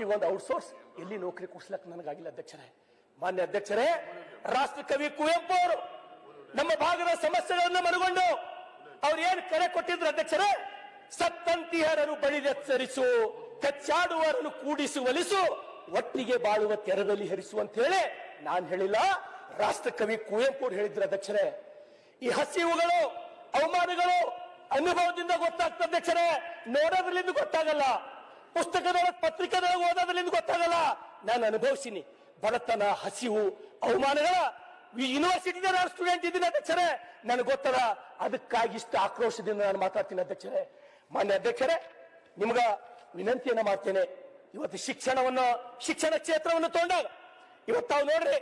ಒಂದು ಔಟ್ಸೋರ್ಸ್ ಎಲ್ಲಿ ನೌಕರಿ ಕೊಡ್ಸ್ಲಕ್ ನನಗಾಗಿಲ್ಲ ಅಧ್ಯಕ್ಷರೇ. ಮಾನ್ಯ ಅಧ್ಯಕ್ಷರೇ ರಾಷ್ಟ್ರ ಕವಿ ಕುವೆಂಪು ಅವರು ನಮ್ಮ ಭಾಗದ ಸಮಸ್ಯೆಗಳನ್ನ ಮನಗೊಂಡು ಅವ್ರು ಏನ್ ಕರೆ ಕೊಟ್ಟಿದ್ರು ಅಧ್ಯಕ್ಷರೇ, ಸತ್ತಂತಿಹರರು ಬಳಿದೆಚ್ಚರಿಸು ಕಚ್ಚಾಡುವರನ್ನು ಕೂಡಿಸು ಒಲಿಸು ಒಟ್ಟಿಗೆ ಬಾಳುವ ತೆರದಲ್ಲಿ ಹರಿಸು ಅಂತ ಹೇಳಿ ನಾನ್ ಹೇಳಿಲ್ಲ. ರಾಷ್ಟ್ರ ಕವಿ ಕುವೆಂಪು ಅವ್ರು ಹೇಳಿದ್ರು ಅಧ್ಯಕ್ಷರೇ. ಈ ಹಸಿವುಗಳು, ಅವಮಾನಗಳು ಅನುಭವದಿಂದ ಗೊತ್ತಾಗ್ತದೆ ಅಧ್ಯಕ್ಷರೇ. ನೋಡೋದ್ರಲ್ಲಿಂದ ಗೊತ್ತಾಗಲ್ಲ. ಪುಸ್ತಕದೊಳಗೆ, ಪತ್ರಿಕೆದೊಳಗೆ ಓದೋದ್ರಿಂದ ಗೊತ್ತಾಗಲ್ಲ. ನಾನು ಅನುಭವಿಸಿನಿ ಬಡತನ, ಹಸಿವು, ಅವಮಾನಗಳ ಈ ಯೂನಿವರ್ಸಿಟಿದ ನಾನು ಸ್ಟೂಡೆಂಟ್ ಇದ್ದೀನಿ ಅಧ್ಯಕ್ಷರೇ? ನನಗೆ ಗೊತ್ತದ ಅದಕ್ಕಾಗಿ ಇಷ್ಟು ಆಕ್ರೋಶದಿಂದ ನಾನು ಮಾತಾಡ್ತೀನಿ ಅಧ್ಯಕ್ಷರೇ. ಮಾನ್ಯ ಅಧ್ಯಕ್ಷರೇ, ನಿಮ್ಗ ವಿನಂತಿಯನ್ನ ಮಾಡ್ತೇನೆ. ಇವತ್ತು ಶಿಕ್ಷಣವನ್ನು, ಶಿಕ್ಷಣ ಕ್ಷೇತ್ರವನ್ನು ತಗೊಂಡಾಗ, ಇವತ್ತು ತಾವು ನೋಡ್ರಿ,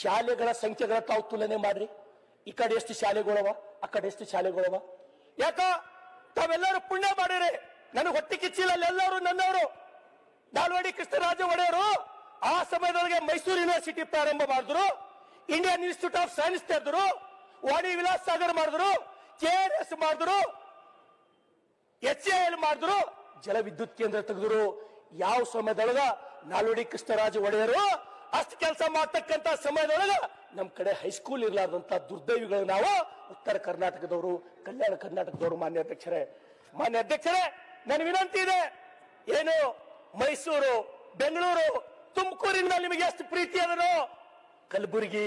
ಶಾಲೆಗಳ ಸಂಖ್ಯೆಗಳ ತಾವು ತುಲನೆ ಮಾಡ್ರಿ. ಈ ಕಡೆ ಎಷ್ಟು ಶಾಲೆಗಳವ, ಆ ಕಡೆ ಎಷ್ಟು ಶಾಲೆಗಳವ. ಯಾಕ? ತಾವೆಲ್ಲರೂ ಪುಣ್ಯ ಮಾಡಿರಿ. ನನಗೆ ಹೊಟ್ಟೆ ಕಿಚ್ಚಿಲ್ಲ ಎಲ್ಲರೂ ನನ್ನವರು. ದಾಲ್ವಾಡಿ ಕೃಷ್ಣರಾಜ ಒಡೆಯರು ಆ ಸಮಯದೊಳಗೆ ಮೈಸೂರು ಯೂನಿವರ್ಸಿಟಿ ಪ್ರಾರಂಭ ಮಾಡಿದ್ರು. ಇಂಡಿಯನ್ ಇನ್ಸ್ಟಿಟ್ಯೂಟ್ ಆಫ್ ಸೈನ್ಸ್ ತೆರೆದ್ರು. ವಾಣಿ ವಿಲಾಸ್ ಸಾಗರ್ ಮಾಡಿದ್ರು. ಕೆ ಎಸ್ ಮಾಡಿದ್ರು. ಎಚ್ ಎಲ್ ಮಾಡಿದ್ರು. ಜಲ ವಿದ್ಯುತ್ ಕೇಂದ್ರ ತೆಗೆದ್ರು. ಯಾವ ಸಮಯದೊಳಗ ನಾಲ್ವಡಿ ಕೃಷ್ಣರಾಜ ಒಡೆಯರು ಅಷ್ಟು ಕೆಲಸ ಮಾಡ್ತಕ್ಕಂತ ಸಮಯದೊಳಗ ನಮ್ಮ ಕಡೆ ಹೈಸ್ಕೂಲ್ ಇರಲಾರದಂತ ದುರ್ದೈವಿಗಳು ನಾವು ಉತ್ತರ ಕರ್ನಾಟಕದವರು, ಕಲ್ಯಾಣ ಕರ್ನಾಟಕದವರು ಮಾನ್ಯ ಅಧ್ಯಕ್ಷರೇ. ಮಾನ್ಯ ಅಧ್ಯಕ್ಷರೇ ನನ್ನ ವಿನಂತಿ ಇದೆ. ಏನು? ಮೈಸೂರು, ಬೆಂಗಳೂರು ತುಮಕೂರಿನ ನಿಮಗೆ ಎಷ್ಟು ಪ್ರೀತಿ ಅದನೋ? ಕಲಬುರಗಿ,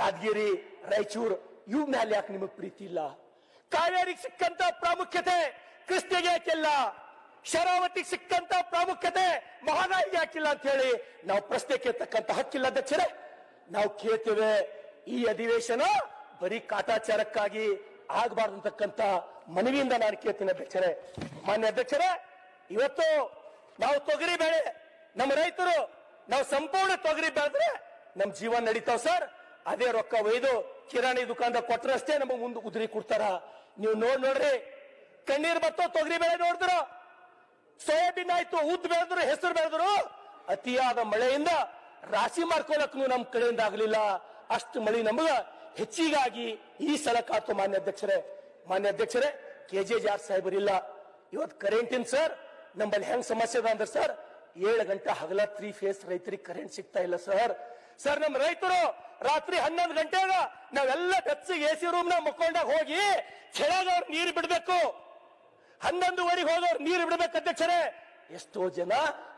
ಯಾದಗಿರಿ, ರಾಯಚೂರು, ಇವ್ ಮೇಲೆ ಯಾಕೆ ನಿಮಗೆ ಪ್ರೀತಿ ಇಲ್ಲ? ಕಾವೇರಿಗೆ ಸಿಕ್ಕಂತ ಪ್ರಾಮುಖ್ಯತೆ ಕೃಷ್ಣಗೆ ಯಾಕಿಲ್ಲ? ಶರಾವತಿಗೆ ಸಿಕ್ಕಂತ ಪ್ರಾಮುಖ್ಯತೆ ಮಹಾನಾಯಿಗೆ ಯಾಕಿಲ್ಲ ಅಂತ ಹೇಳಿ ನಾವು ಪ್ರಶ್ನೆ ಕೇಳ್ತಕ್ಕಂತ ಹಕ್ಕಿಲ್ಲ ಅಧ್ಯಕ್ಷರೇ. ನಾವು ಕೇಳ್ತೇವೆ, ಈ ಅಧಿವೇಶನ ಬರೀ ಕಾಟಾಚಾರಕ್ಕಾಗಿ ಆಗಬಾರ್ದು ಅಂತಕ್ಕಂತ ಮನವಿಯಿಂದ ನಾನು ಕೇಳ್ತೀನಿ ಅಧ್ಯಕ್ಷರೇ. ಮಾನ್ಯ ಅಧ್ಯಕ್ಷರೇ, ಇವತ್ತು ನಾವು ತೊಗರಿ ಬೆಳೆ, ನಮ್ಮ ರೈತರು ನಾವು ಸಂಪೂರ್ಣ ತೊಗರಿ ಬೆಳೆದ್ರೆ ನಮ್ ಜೀವನ ನಡೀತಾವ್ ಸರ್. ಅದೇ ರೊಕ್ಕ ಒಯ್ದು ಕಿರಾಣಿ ದುಕಾನ್ದಾಗ ಕೊಟ್ಟರಷ್ಟೇ ನಮಗೆ ಮುಂದೆ ಉದ್ರಿ ಕೊಡ್ತಾರ. ನೀವು ನೋಡ್ ನೋಡ್ರಿ, ಕಣ್ಣೀರ್ ಬತ್ತೋ ತೊಗರಿ ಬೆಳೆ ನೋಡಿದ್ರು, ಸೋಯಾಬೀನ್ ಆಯ್ತು, ಉದ್ದು ಬೆಳೆದ್ರು, ಹೆಸರು ಬೆಳೆದ್ರು, ಅತಿಯಾದ ಮಳೆಯಿಂದ ರಾಶಿ ಮಾಡ್ಕೊಳಕ್ ನಮ್ ಕಡೆಯಿಂದ ಆಗ್ಲಿಲ್ಲ. ಅಷ್ಟು ಮಳೆ ನಮಗ ಹೆಚ್ಚಿಗಾಗಿ ಈ ಸಲ ಕಾತು ಮಾನ್ಯ ಅಧ್ಯಕ್ಷರೇ ಮಾನ್ಯ ಅಧ್ಯಕ್ಷರೇ ಕೆ ಜೆ ಜಾರ್ ಸಾಹೇಬರಿಲ್ಲ. ಇವತ್ತು ಕರೆಂಟಿನ್ ಸರ್ ನಮ್ಮಲ್ಲಿ ಹೆಂಗ್ ಸಮಸ್ಯೆ ಅದ ಅಂದ್ರೆ ಸರ್ ಏಳು ಗಂಟೆ ಹಗಲ ತ್ರೀ ಫೇಸ್ ರೈತರಿಗೆ ಕರೆಂಟ್ ಸಿಗ್ತಾ ಇಲ್ಲ ಸರ್ ಸರ್ ನಮ್ಮ ರೈತರು ರಾತ್ರಿ ಹನ್ನೊಂದು ಗಂಟೆಗ ನಾವೆಲ್ಲ ಬೆಚ್ಚಗೆ ಎ ಸಿ ರೂಮ್ನ ಮುಕ್ಕೊಂಡಾಗ ಹೋಗಿ ಅವ್ರು ನೀರು ಬಿಡ್ಬೇಕು. ಹನ್ನೊಂದುವರೆಗೆ ಹೋಗೋರು ನೀರು ಬಿಡ್ಬೇಕು ಅಧ್ಯಕ್ಷರೇ. ಎಷ್ಟೋ ಜನ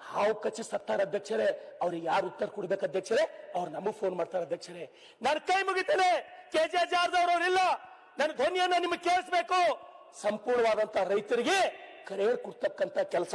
ಹಾವು ಕಚ್ಚಿ ಸತ್ತಾರ ಅಧ್ಯಕ್ಷರೇ. ಅವ್ರಿಗೆ ಯಾರು ಉತ್ತರ ಕೊಡ್ಬೇಕು ಅಧ್ಯಕ್ಷರೇ? ಅವ್ರು ನಮಗ್ ಫೋನ್ ಮಾಡ್ತಾರೆ ಅಧ್ಯಕ್ಷರೇ. ನನ್ನ ಕೈ ಮುಗಿತೇನೆ. ಕೆ ಜೆ ಜಾರ್ದವ್ರು ಇಲ್ಲ. ನನ್ನ ಧ್ವನಿಯನ್ನ ನಿಮಗೆ ಕೇಳಿಸ್ಬೇಕು. ಸಂಪೂರ್ಣವಾದಂತ ರೈತರಿಗೆ ಕರೆ ಕೊಡ್ತಕ್ಕಂತ ಕೆಲಸ.